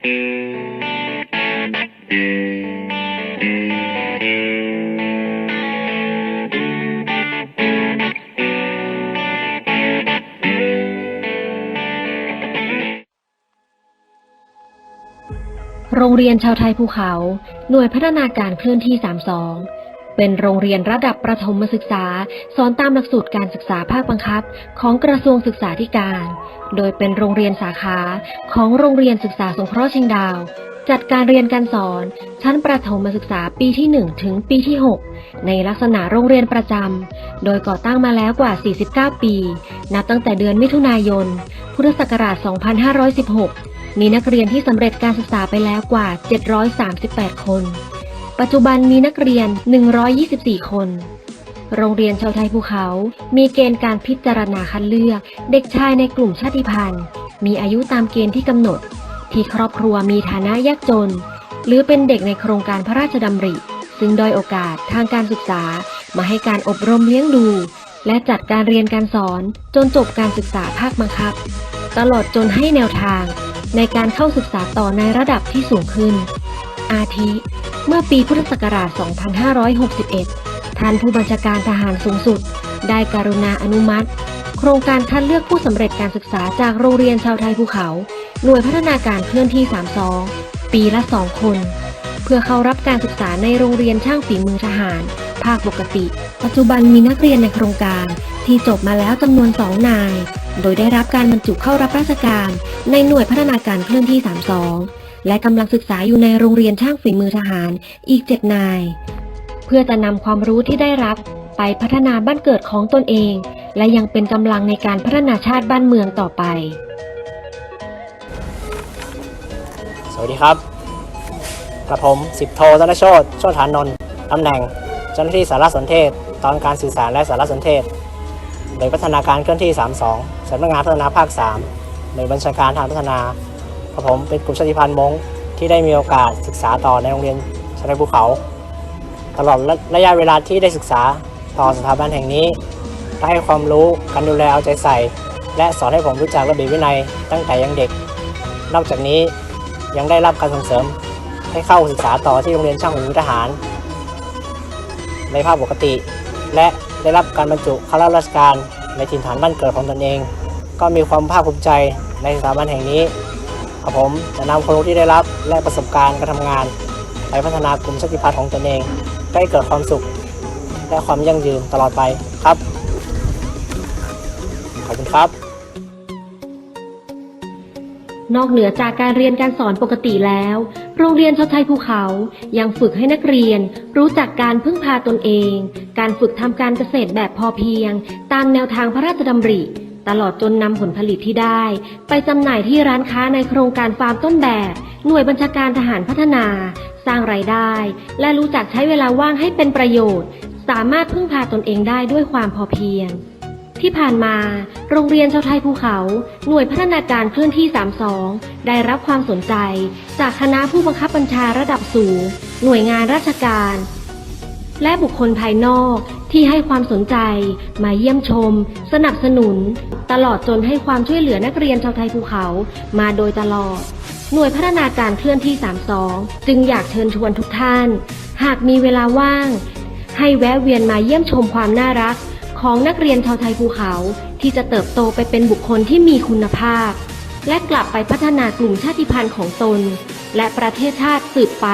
โรงเรียนชาวไทยภูเขา หน่วยพัฒนาการเคลื่อนที่ 32 เป็นโรงเรียนระดับประถมศึกษา สอนตามหลักสูตรการศึกษาภาคบังคับ ของกระทรวงศึกษาธิการ โดยเป็นโรงเรียนสาขาของโรงเรียนศึกษาสงเคราะห์เชียงดาว จัดการเรียนการสอน ชั้นประถมศึกษาปีที่ 1 ถึงปีที่ 6 ในลักษณะโรงเรียนประจำ โดยก่อตั้งมาแล้วกว่า 49 ปี นับตั้งแต่เดือนมิถุนายน พุทธศักราช 2516 มีนักเรียนที่สำเร็จการศึกษาไปแล้วกว่า 738 คน ปัจจุบันมีนักเรียน 124 คน โรงเรียนชาวไทยภูเขา มีเกณฑ์การพิจารณาคัดเลือก เด็กชายในกลุ่มชาติพันธุ์ มีอายุตามเกณฑ์ที่กำหนด ที่ครอบครัวมีฐานะยากจน หรือเป็นเด็กในโครงการพระราชดำริ ซึ่งโดยโอกาสทางการศึกษา มาให้การอบรมเลี้ยงดู และจัดการเรียนการสอนจนจบการศึกษาภาคบังคับ ตลอดจนให้แนวทางในการเข้าศึกษาต่อในระดับที่สูงขึ้น อาทิ เมื่อปีพุทธศักราช 2561 ท่านผู้บัญชาการทหารสูงสุด ได้การุณาอนุมัติ โครงการคัดเลือกผู้สำเร็จการศึกษาจากโรงเรียนชาวไทยภูเขา หน่วยพัฒนาการเคลื่อนที่ 32 ปีละ 2 คน เพื่อเข้ารับการศึกษาในโรงเรียนช่างฝีมือทหาร ภาคปกติ ปัจจุบันมีนักเรียนในโครงการที่จบมาแล้วจำนวน 2 นาย โดยได้รับการบรรจุเข้ารับราชการในหน่วยพัฒนาการเคลื่อนที่ 32 และกำลังศึกษาอยู่ในโรงเรียนช่างฝีมือทหารอีก7นาย เพื่อจะนำความรู้ที่ได้รับไปพัฒนาบ้านเกิดของตนเอง และยังเป็นกำลังในการพัฒนาชาติบ้านเมืองต่อไป สวัสดีครับกระผมสิบโทธนโชตโชติฐานนท์ตำแหน่งเจ้าหน้าที่สารสนเทศ ตอนการสื่อสารและสารสนเทศหน่วยพัฒนาการเคลื่อนที่ 32สำนักงานพัฒนาภาค 3 หน่วยบัญชาการทางพัฒนา กระผมเป็นกลุ่มชาติพันธุ์มงที่ได้มีโอกาสศึกษาต่อในโรงเรียนชายภูเขา ตลอดระยะเวลาที่ได้ศึกษาต่อสถาบันแห่งนี้ได้ให้ความรู้การดูแลเอาใจใส่ และสอนให้ผมรู้จักระเบียบวินัยตั้งแต่ยังเด็ก นอกจากนี้ยังได้รับการส่งเสริมให้เข้าศึกษาต่อที่โรงเรียนช่างฝีมือทหาร ในภาคปกติ และได้รับการบรรจุข้าราชการในถิ่นฐานบ้านเกิดของตนเอง ก็มีความภาคภูมิใจในสถาบันแห่งนี้ กับผมจะนำความรู้ที่ได้รับและประสบการณ์การทำงาน ไปพัฒนากลุ่มชาติพันธุ์ของตนเองให้เกิดความสุข และความยั่งยืนตลอดไปครับ ขอบคุณครับ นอกเหนือจากการเรียนการสอนปกติแล้ว โรงเรียนชาวไทยภูเขายังฝึกให้นักเรียน รู้จักการพึ่งพาตนเอง การฝึกทำการเกษตรแบบพอเพียง ตามแนวทางพระราชดำริ ตลอดจนนำผลผลิตที่ได้ ไปจำหน่ายที่ร้านค้าในโครงการฟาร์มต้นแบบ หน่วยบัญชาการทหารพัฒนา สร้างรายได้ และรู้จักใช้เวลาว่างให้เป็นประโยชน์ สามารถพึ่งพาตนเองได้ด้วยความพอเพียง ที่ผ่านมา โรงเรียนชาวไทยภูเขา หน่วยพัฒนาการเคลื่อนที่ 32 ได้รับความสนใจ จากคณะผู้บังคับบัญชาระดับสูง หน่วยงานราชการ และบุคคลภายนอกที่ให้ความสนใจ มาเยี่ยมชม สนับสนุน ตลอดจนให้ความช่วยเหลือนักเรียนชาวไทยภูเขามาโดยตลอด หน่วยพัฒนาการเคลื่อนที่ 32 จึงอยากเชิญชวนทุกท่าน หากมีเวลาว่าง ให้แวะเวียนมาเยี่ยมชมความน่ารัก ของนักเรียนชาวไทยภูเขา ที่จะเติบโตไปเป็นบุคคลที่มีคุณภาพ และกลับไปพัฒนากลุ่มชาติพันธุ์ของตน และประเทศชาติสืบไป